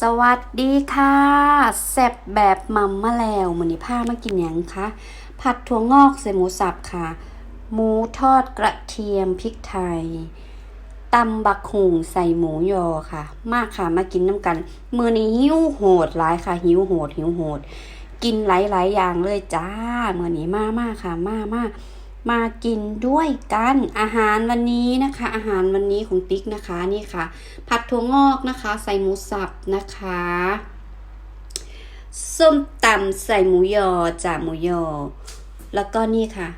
สวัสดีค่ะแซ่บแบบมัมมะแล้วมื้อนี้พามากินยังคะผัดถั่วงอกใส่หมูสับค่ะ หมูทอดกระเทียมพริกไทยตำบักหุงใส่หมูยอค่ะ มากค่ะมากินน้ำกัน มือนี้หิวโหดหลายค่ะ หิวโหดหิวโหด กินหลายๆอย่างเลยจ้ามือนี้มากมากค่ะมากมาก มากินด้วยกันอาหารวันนี้นะคะ อาหารวันนี้ของติ๊กนะคะนี่ค่ะ ผัดถั่วงอกนะคะ ใส่หมูสับนะคะส้มตำใส่หมูยอจ่าหมูยอ แล้วก็นี่ค่ะ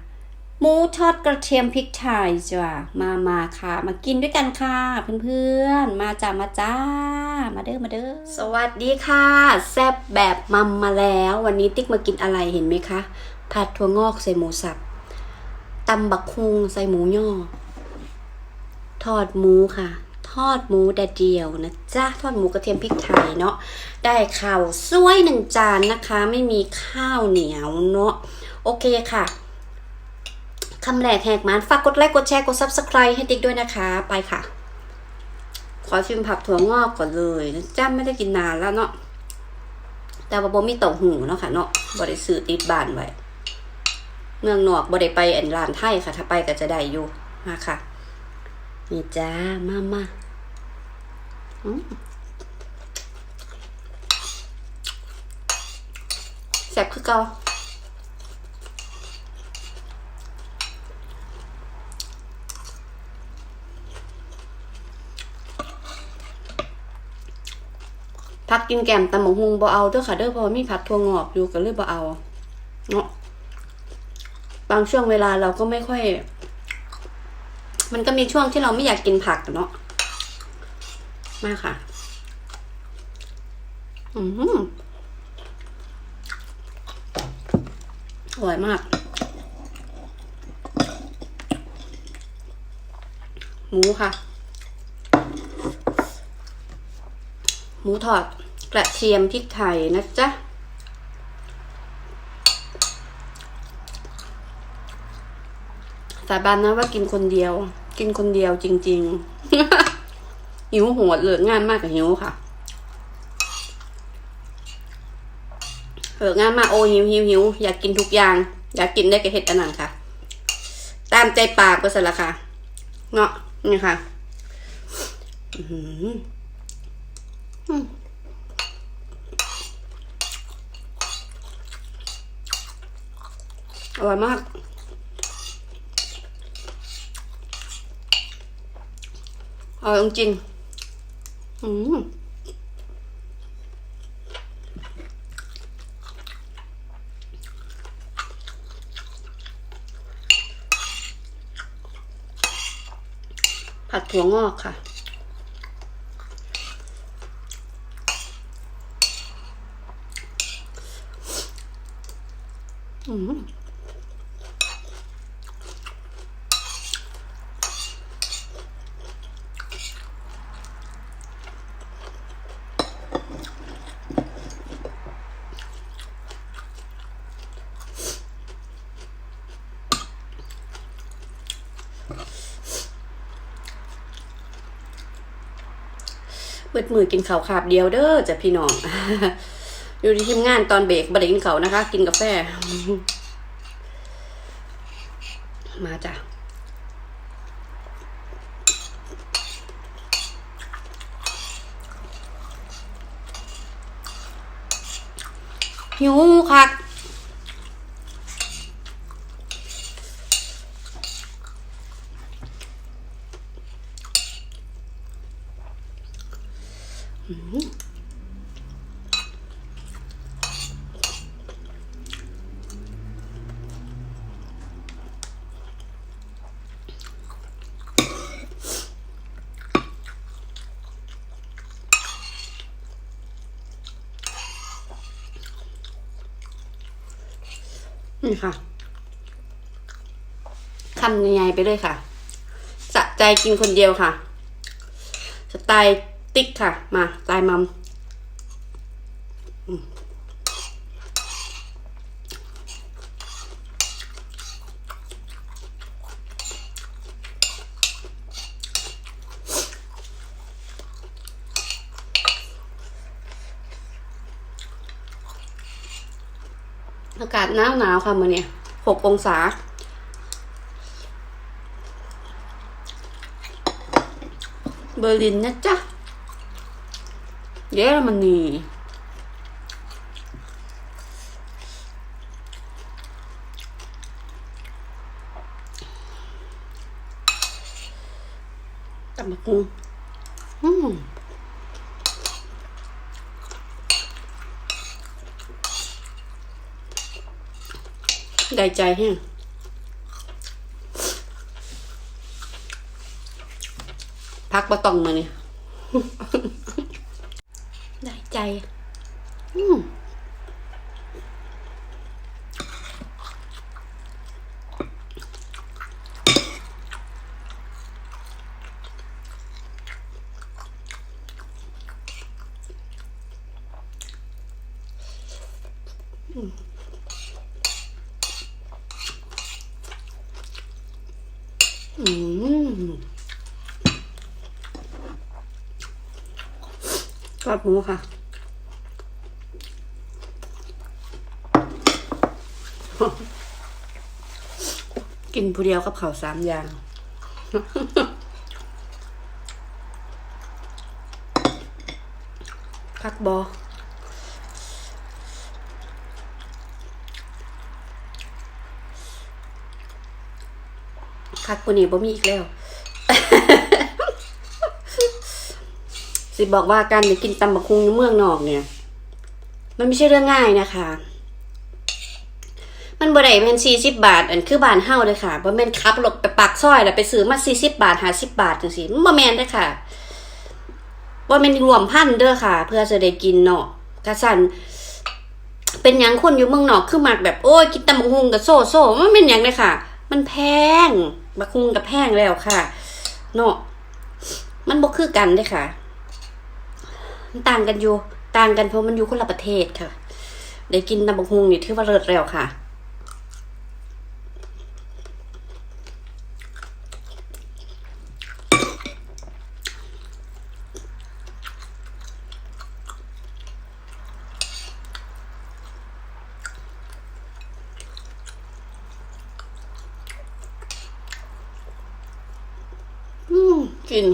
หมูทอดกระเทียมพริกไทยจ้ะมามาค่ะ มากินด้วยกันค่ะเพื่อนๆ มาจ้ามาจ้า มาเด้อมาเด้อสวัสดีค่ะ แซ่บแบบมัมมาแล้ว วันนี้ติ๊กมากินอะไรเห็นไหมคะ ผัดถั่วงอกใส่หมูสับ ตำบักคุงใส่หมูย่อ ทอดหมูค่ะ ทอดหมูแดดเดียวนะจ๊ะทอดหมูกระเทียมพริกไทยเนาะ ได้ข้าวสวยหนึ่งจานนะคะ ไม่มีข้าวเหนียวเนาะ โอเคค่ะคำแรกแหกมันฝากกดไลค์ กดแชร์ กด subscribe ให้ติ๊กด้วยนะคะ ไปค่ะ ขอชิมผักถั่วงอกก่อนเลยนะจ๊ะไม่ได้กินนานแล้วเนาะ แต่ว่าบ่มีเต่าหูเนาะค่ะเนาะบ่ได้ซื้อติดบานไว้ เมืองนอกบ่ได้ไปอันร้านไทยค่ะ ถ้าไปก็จะได้อยู่มาค่ะ นี่จ้ามามาแซ่บคือเก่าพักกินแกมตำบักฮุงบ่เอาเด้อค่ะเด้อเพราะมีผักถั่วงอกอยู่ก็เลยบ่เอา เนาะ บางช่วงเวลาเราก็ไม่ค่อย มันก็มีช่วงที่เราไม่อยากกินผักเนาะมากค่ะ อืมอร่อยมาก หมูค่ะ หมูทอดกระเทียมพริกไทยนะจ๊ะ สาบานนะว่ากินคนเดียว กินคนเดียวจริง ๆ หิวโหดเหลืองานมากกับหิวค่ะเหลืองานมากโอ้หิวหิวหิวอยากกินทุกอย่าง อยากกินได้กับเห็ดอันนั้นค่ะ ตามใจปากไปสิละค่ะ เนาะนี่ค่ะอืมอร่อยมาก อร่อยจริงอืมผัดถั่วงอกค่ะ อืม เบิดมือกินข้าวขาบเดียวเด้อจ้ะพี่น้อง อยู่ที่ทีมงานตอนเบรกบ่ได้กินเขานะคะ กินกาแฟ มาจ้ะหิวคัก นี่ค่ะคำใหญ่ๆไปเลยค่ะ สะใจกินคนเดียวค่ะ สไตล์ ติ๊กค่ะ มาลายมัมอากาศหนาวหนาวค่ะมื่อนี้หกองศา เบอร์ลินนะจ๊ะ เยอรมนีตับมะกุ้งอืมได้ใจแฮงพักบ่ต้องมาเนี่ย ใจ อืมอืมกรอบหมูค่ะ กินผู้เดียวกับเขาสามอย่างพักบอพักปุ่นี้บ่มีอีกแล้ว สิบอกว่าการไปกินตำบักคุงในเมืองนอกเนี่ย มันไม่ใช่เรื่องง่ายนะคะ มันบ่ได้เป็นสี่สิบบาท อันคือบ้านเฮาเลยค่ะบ่แม่นขับรถไปปากซอยแล้วไปซื้อมาสี่สิบบาทห้าสิบบาทจังซี่บ่แม่นเด้อค่ะบ่แม่นรวมพันเด้อค่ะ เพื่อจะได้กินเนาะกะสั่นเป็นหยังคนอยู่เมืองนอกคือมักแบบโอ้ยกินตำบักหุ่งกับโซ่โซ่มันเป็นหยังเลยค่ะ มันแพงบักหุ่งกับแพงแล้วค่ะ เนาะมันบ่คือกันเด้อค่ะ มันต่างกันอยู่ ต่างกันเพราะมันอยู่คนละประเทศค่ะ ได้กินตำบักหุ่งนี่ถือว่าเลิศแล้วค่ะ อืม กินห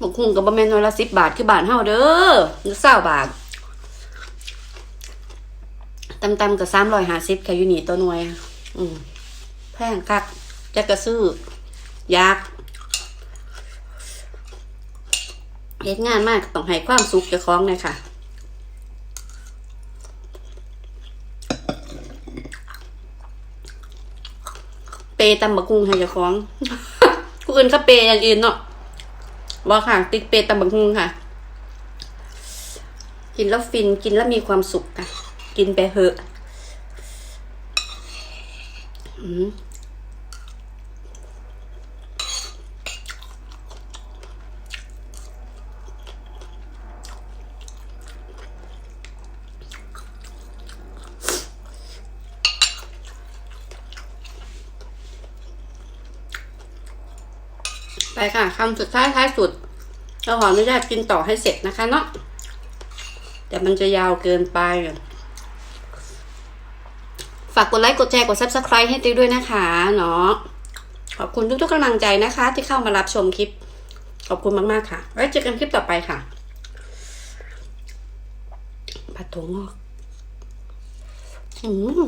มกหุงกับบะเมนวันละสิบบาทคือบาทเท่าเด้อหรือเศร้าบาทตำตำๆกับสามร้อยห้าสิบแค่อยู่นี่ตัวหน่วยอะอืมแพงคักจะกระซื้อ ยากเฮ็ดงานมากต้องให้ความสุขเจ้าของเลยค่ะเปย์ตำบักกุงให้เจ้าของผู้อื่นก็เปย์อย่างอื่นเนาะบอกค่ะ ติ๊กเปตำบักฮุงค่ะ กินแล้วฟินกินแล้วมีความสุขค่ะ กินไปเหอะ อืม ค่ะคำสุดท้ายท้ายสุดเราขออนุญาตกินต่อให้เสร็จนะคะเนาะแต่มันจะยาวเกินไป ฝากกดไลค์กดแชร์กด subscribe ให้ติ๊กด้วยนะคะเนาะขอบคุณทุกๆกำลังใจนะคะ ที่เข้ามารับชมคลิป ขอบคุณมากๆค่ะ ไว้เจอกันคลิปต่อไปค่ะผัดถั่วงอกอืม